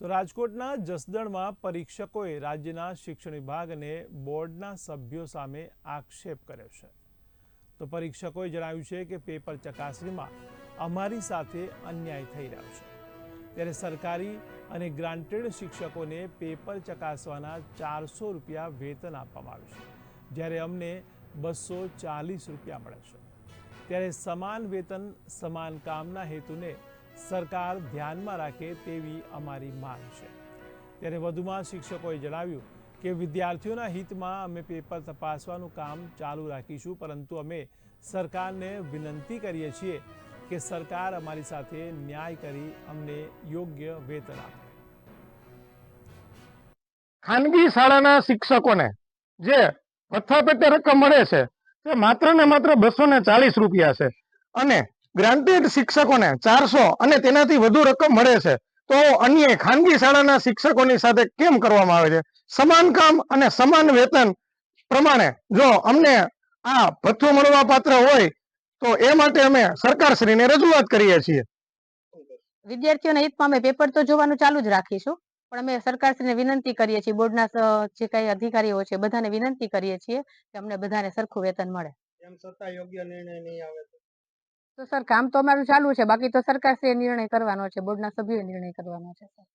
તો રાજકોટના જસદણમાં પરીક્ષકોએ રાજ્યના શિક્ષણ વિભાગ અને બોર્ડના સભ્યો સામે આક્ષેપ કર્યો છે. તો પરીક્ષકોએ જણાવ્યું છે કે પેપર ચકાસણીમાં અમારી સાથે અન્યાય થઈ રહ્યો છે. ત્યારે સરકારી અને ગ્રાન્ટેડ શિક્ષકોને પેપર ચકાસવાના ચારસો રૂપિયા વેતન આપવામાં આવ્યું છે. જ્યારે અમને બસો ચાલીસ રૂપિયા મળે છે. ત્યારે સમાન વેતન સમાન કામના હેતુને સરકાર ધ્યાનમાં રાખે તેવી અમારી માંગ છે. ત્યારે વધુમાં શિક્ષકોએ જણાવ્યું કે વિદ્યાર્થીઓના હિતમાં અમે પેપર તપાસવાનું કામ ચાલુ રાખીશું, પરંતુ અમે સરકારને વિનંતી કરીએ છીએ કે સરકાર અમારી સાથે ન્યાય કરી અમને યોગ્ય વેતન આપે. ખાનગી શાળાના શિક્ષકોને જે ભથ્થા પેટે રકમ મળે છે તે માત્ર ને માત્ર બસો ને ચાલીસ રૂપિયા છે. અને ગ્રાન્ટેડ શિક્ષકોને ચારસો અને તેનાથી વધુ રકમ મળે છે. તો અન્ય ખાનગી શાળાના શિક્ષકોની સાથે કેમ કરવામાં આવે છે? સમાન કામ અને સમાન વેતન પ્રમાણે જો અમને આ ભથ્થું મળવા પાત્ર હોય તો એ માટે અમે સરકારશ્રીને રજૂઆત કરીએ છીએ. વિદ્યાર્થીઓના હિતમાં અમે પેપર તો જોવાનું ચાલુ જ રાખીશું પણ અમે સરકારશ્રીને વિનંતી કરીએ છીએ બોર્ડના જે કઈ અધિકારીઓ છે બધાને વિનંતી કરીએ છીએ કે અમને બધાને સરખું વેતન મળે. એમ છતાં યોગ્ય નિર્ણય નહીં આવે તો સર, કામ તો અમારું ચાલુ છે, બાકી તો સરકારશ્રીએ નિર્ણય કરવાનો છે, બોર્ડના સભ્યોએ નિર્ણય કરવાનો છે, સર.